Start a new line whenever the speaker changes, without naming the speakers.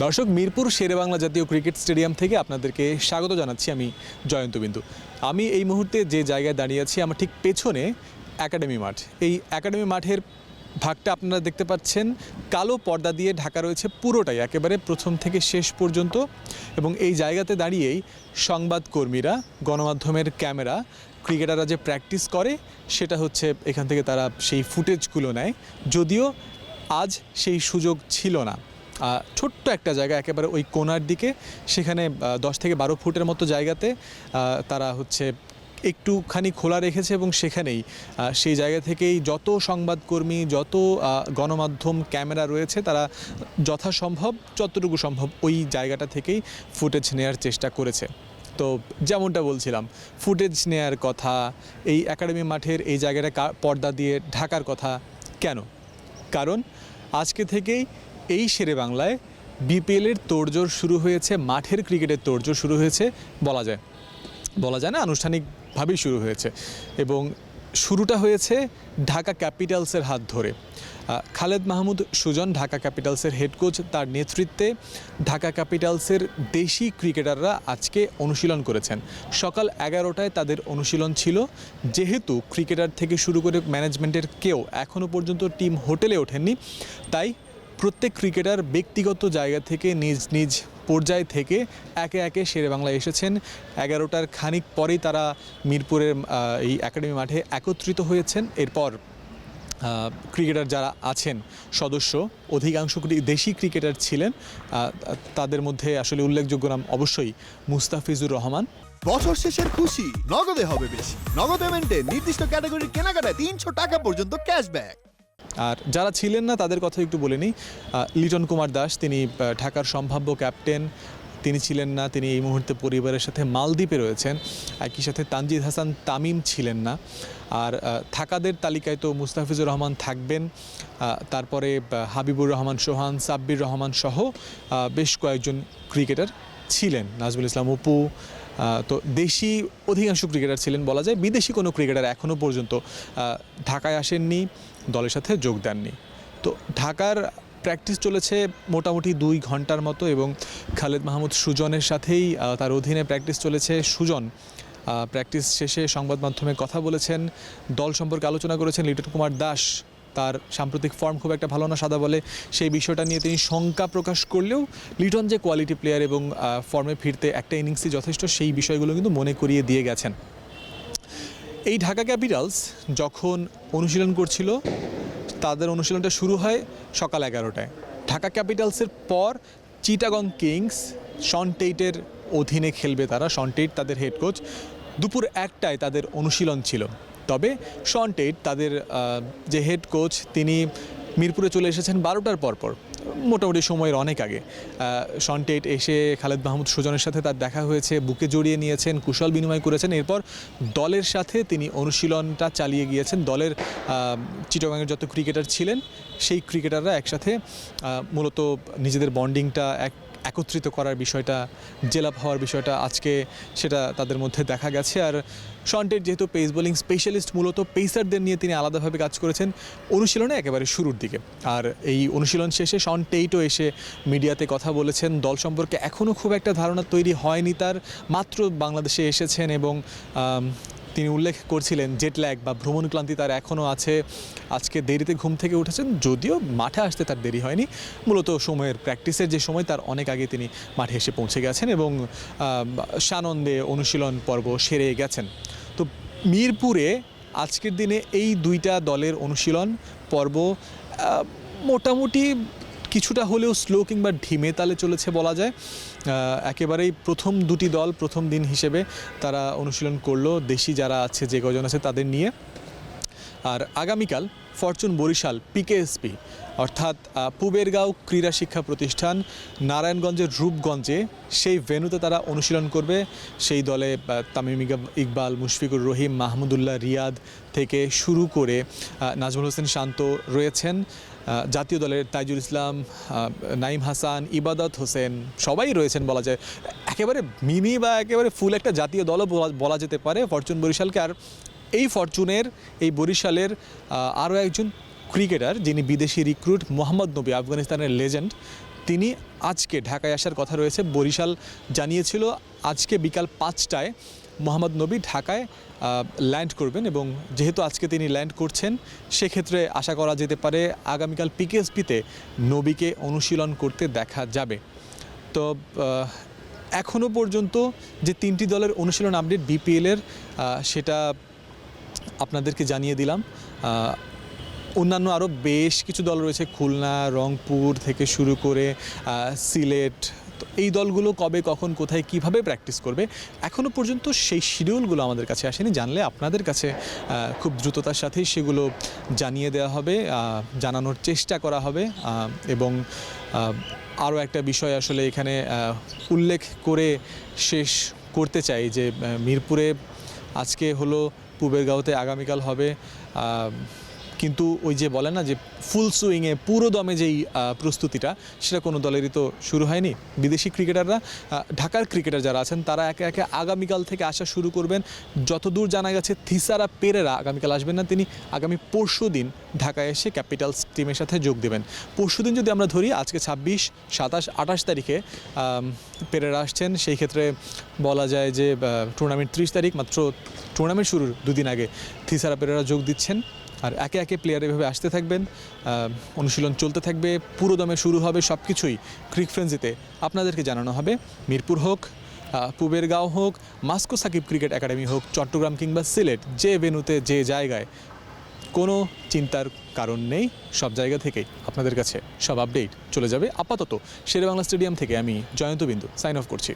দর্শক, মিরপুর শেরেবাংলা জাতীয় cricket stadium থেকে আপনাদেরকে স্বাগত জানাচ্ছি আমি জয়ন্ত বিন্দু। আমি এই মুহূর্তে যে জায়গায় দাঁড়িয়ে আছি, আমার ঠিক পেছনে একাডেমি মাঠ। এই একাডেমি মাঠের ভাগটা আপনারা দেখতে পাচ্ছেন, কালো পর্দা দিয়ে ঢাকা রয়েছে পুরোটাই, একেবারে প্রথম থেকে শেষ পর্যন্ত। এবং এই জায়গাতে দাঁড়িয়েই সংবাদকর্মীরা, গণমাধ্যমের ক্যামেরা, ক্রিকেটাররা যে প্র্যাকটিস করে, সেটা হচ্ছে এখান থেকে তারা সেই ফুটেজগুলো নেয়। যদিও আজ সেই সুযোগ ছিল না। ছোট্ট একটা জায়গা, একেবারে ওই কোনার দিকে। সেখানে দশ থেকে বারো ফুটের মতো জায়গাতে তারা হচ্ছে একটুখানি খোলা রেখেছে এবং সেখানেই সেই জায়গা থেকেই যত সংবাদকর্মী, যত গণমাধ্যম, ক্যামেরা রয়েছে, তারা যথাসম্ভব, যতটুকু সম্ভব ওই জায়গাটা থেকেই ফুটেজ নেওয়ার চেষ্টা করেছে। তো যেমনটা বলছিলাম, ফুটেজ নেয়ার কথা, এই একাডেমি মাঠের এই জায়গাটা পর্দা দিয়ে ঢাকার কথা, কেন? কারণ আজকে থেকেই এই শেরে বাংলায় বিপিএলের তোড়জোড় শুরু হয়েছে, মাঠের ক্রিকেটের তোড়জোড় শুরু হয়েছে, বলা যায়। বলা যায় না, আনুষ্ঠানিকভাবেই শুরু হয়েছে। এবং শুরুটা হয়েছে ঢাকা ক্যাপিটালসের হাত ধরে। খালেদ মাহমুদ সুজন, ঢাকা ক্যাপিটালসের হেড কোচ তার নেতৃত্বে ঢাকা ক্যাপিটালসের দেশি ক্রিকেটাররা আজকে অনুশীলন করেছেন। সকাল এগারোটায় তাদের অনুশীলন ছিল। যেহেতু ক্রিকেটার থেকে শুরু করে ম্যানেজমেন্টের কেউ এখনও পর্যন্ত টিম হোটেলে ওঠেননি, তাই প্রত্যেক ক্রিকেটার ব্যক্তিগত জায়গা থেকে নিজ নিজ পর্যায় থেকে একে একে শেরে বাংলায় এসেছেন। এগারোটার খানিক পরেই তারা মিরপুরের এই একাডেমি মাঠে একত্রিত হয়েছেন। এরপর ক্রিকেটার যারা আছেন, সদস্য, অধিকাংশ দেশি ক্রিকেটার ছিলেন। তাদের মধ্যে আসলে উল্লেখযোগ্য নাম অবশ্যই মুস্তাফিজুর রহমান।
বছর শেষের খুশি, নগদে হবে বেশি। নগদ পেমেন্টে নির্দিষ্ট ক্যাটাগরির কেনাকাটায় তিনশো টাকা পর্যন্ত ক্যাশব্যাক
আর যারা ছিলেন না, তাদের কথা একটু বলে নিই। লিটন কুমার দাস, তিনি ঢাকার সম্ভাব্য ক্যাপ্টেন। তিনি ছিলেন না, তিনি এই মুহূর্তে পরিবারের সাথে মালদ্বীপে রয়েছেন। একই সাথে তানজিদ হাসান তামিম ছিলেন না। আর থাকাদের তালিকায় তো মুস্তাফিজুর রহমান থাকবেন। তারপরে হাবিবুর রহমান, সোহান, সাব্বির রহমান সহ বেশ কয়েকজন ক্রিকেটার ছিলেন। নাজমুল ইসলাম, অপু তো দেশি অধিকাংশ ক্রিকেটার ছিলেন বলা যায়। বিদেশি কোনো ক্রিকেটার এখনও পর্যন্ত ঢাকায় আসেননি, দলের সাথে যোগ দেননি। তো ঢাকার প্র্যাকটিস চলেছে মোটামুটি দুই ঘণ্টার মতো এবং খালেদ মাহমুদ সুজনের সাথেই তার অধীনে প্র্যাকটিস চলেছে। সুজন প্র্যাকটিস শেষে সংবাদ মাধ্যমে কথা বলেছেন, দল সম্পর্কে আলোচনা করেছেন লিটন কুমার দাস। তার সাম্প্রতিক ফর্ম খুব একটা ভালো না, সাদা বলে। সেই বিষয়টা নিয়ে তিনি শঙ্কা প্রকাশ করলেও লিটন যে কোয়ালিটি প্লেয়ার এবং ফর্মে ফিরতে একটা ইনিংসই যথেষ্ট, সেই বিষয়গুলো কিন্তু মনে করিয়ে দিয়ে গেছেন। এই ঢাকা ক্যাপিটালস যখন অনুশীলন করছিল, তাদের অনুশীলনটা শুরু হয় সকাল এগারোটায়। ঢাকা ক্যাপিটালসের পর চিটাগং কিংস শন টেইটের অধীনে খেলবে তারা। শন টেইট তাদের হেড কোচ দুপুর একটায় তাদের অনুশীলন ছিল। তবে শন টেইট তাদের যে হেড কোচ তিনি মিরপুরে চলে এসেছেন বারোটার পরপর মোটামুটি সময়ের অনেক আগে। আহ, শন টেট এসে খালেদ মাহমুদ সুজনের সাথে তার দেখা হয়েছে বুকে জড়িয়ে নিয়েছেন কুশল বিনিময় করেছেন এরপর দলের সাথে তিনি অনুশীলনটা চালিয়ে গিয়েছেন। দলের আহ, চিটাগাংয়ের যত ক্রিকেটার ছিলেন সেই ক্রিকেটাররা একসাথে মূলত নিজেদের বন্ডিংটা এক একত্রিত করার বিষয়টা, জেলাপ হওয়ার বিষয়টা আজকে সেটা তাদের মধ্যে দেখা গেছে। আর শন্টের যেহেতু পেস বোলিং স্পেশালিস্ট মূলত পেসারদের নিয়ে তিনি আলাদাভাবে কাজ করেছেন অনুশীলনে একেবারে শুরুর দিকে। আর এই অনুশীলন শেষে শন টেইটও এসে মিডিয়াতে কথা বলেছেন। দল সম্পর্কে এখনও খুব একটা ধারণা তৈরি হয়নি তার, মাত্র বাংলাদেশে এসেছেন এবং তিনি উল্লেখ করছিলেন জেট ল্যাগ বা ভ্রমণ ক্লান্তি তার এখনও আছে। আজকে দেরিতে ঘুম থেকে উঠেছেন, যদিও মাঠে আসতে তার দেরি হয়নি। মূলত সময়ের প্র্যাকটিসের যে সময়, তার অনেক আগে তিনি মাঠে এসে পৌঁছে গেছেন এবং সানন্দে অনুশীলন পর্ব সেরে গেছেন। তো মিরপুরে আজকের দিনে এই দুইটা দলের অনুশীলন পর্ব মোটামুটি কিছুটা হলেও স্লো কিংবা ঢিমে তালে চলেছে বলা যায়। একেবারেই প্রথম দুটি দল প্রথম দিন হিসেবে তারা অনুশীলন করল। দেশি যারা আছে, যে কজন আছে তাদের নিয়ে। আর আগামীকাল ফরচুন বরিশাল পিকেএসপি, অর্থাৎ পুবেরগাঁও ক্রীড়া শিক্ষা প্রতিষ্ঠান নারায়ণগঞ্জের রূপগঞ্জে সেই ভেন্যুতে তারা অনুশীলন করবে। সেই দলে তামিম ইকবাল, মুশফিকুর রহিম, মাহমুদুল্লাহ রিয়াদ থেকে শুরু করে নাজমুল হোসেন শান্ত রয়েছেন। জাতীয় দলের তাইজুল ইসলাম নাইম হাসান, ইবাদত হোসেন সবাই রয়েছেন বলা যায়। একেবারে মিনি বা একেবারে ফুল একটা জাতীয় দলও বলা যেতে পারে। ফরচুন বরিশালকে আর এই ফরচুনের, এই বরিশালের আরও একজন ক্রিকেটার যিনি বিদেশি রিক্রুট মোহাম্মদ নবী, আফগানিস্তানের লেজেন্ড তিনি আজকে ঢাকায় আসার কথা রয়েছে। বরিশাল জানিয়েছিল, আজকে বিকাল পাঁচটায় মোহাম্মদ নবী ঢাকায় ল্যান্ড করবেন এবং যেহেতু আজকে তিনি ল্যান্ড করছেন, সেক্ষেত্রে আশা করা যেতে পারে আগামীকাল পিকেএসপিতে নবীকে অনুশীলন করতে দেখা যাবে। তো এখনও পর্যন্ত যে তিনটি দলের অনুশীলন আপডেট বিপিএলের সেটা আপনাদেরকে জানিয়ে দিলাম অন্যান্য আরও বেশ কিছু দল রয়েছে, খুলনা, রংপুর থেকে শুরু করে সিলেট। তো এই দলগুলো কবে, কখন, কোথায়, কীভাবে প্র্যাকটিস করবে এখনও পর্যন্ত সেই শিডিউলগুলো আমাদের কাছে আসেনি। জানলে আপনাদের কাছে খুব দ্রুততার সাথেই সেগুলো জানিয়ে দেওয়া হবে জানানোর চেষ্টা করা হবে এবং আরও একটা বিষয় আসলে এখানে উল্লেখ করে শেষ করতে চাই যে মিরপুরে আজকে হলো পূবের গাঁওতে আগামীকাল হবে কিন্তু ওই যে বলে না যে ফুল সুইংয়ে পুরো দমে যেই প্রস্তুতিটা, সেটা কোনো দলেরই তো শুরু হয়নি। বিদেশি ক্রিকেটাররা ঢাকার ক্রিকেটার যারা আছেন, তারা একে একে আগামীকাল থেকে আসা শুরু করবেন। যতদূর জানা গেছে, থিসারা পেরেরা আগামীকাল আসবেন না, তিনি আগামী পরশু দিন ঢাকায় এসে ক্যাপিটালস টিমের সাথে যোগ দেবেন। পরশু দিন যদি আমরা ধরি, আজকে ছাব্বিশ, সাতাশ, আঠাশ তারিখে পেরেরা আসছেন। সেই ক্ষেত্রে বলা যায় যে টুর্নামেন্ট ত্রিশ তারিখ, মাত্র টুর্নামেন্ট শুরুর দুদিন আগে থিসারা পেরেরা যোগ দিচ্ছেন। আর একে একে প্লেয়ার এভাবে আসতে থাকবেন অনুশীলন চলতে থাকবে, পুরো দমে শুরু হবে সব কিছুই ক্রিক ফ্রেন্সিতে। আপনাদেরকে জানানো হবে, মিরপুর হোক পুবের গাঁও হোক, মাস্কো সাকিব ক্রিকেট একাডেমি হোক, চট্টগ্রাম কিংবা সিলেট, যে ভেনুতে যে জায়গায়, কোনো চিন্তার কারণ নেই, সব জায়গা থেকেই। আপনাদের কাছে সব আপডেট চলে যাবে আপাতত। শেরেবাংলা স্টেডিয়াম থেকে আমি জয়ন্ত বিন্দু সাইন অফ করছি।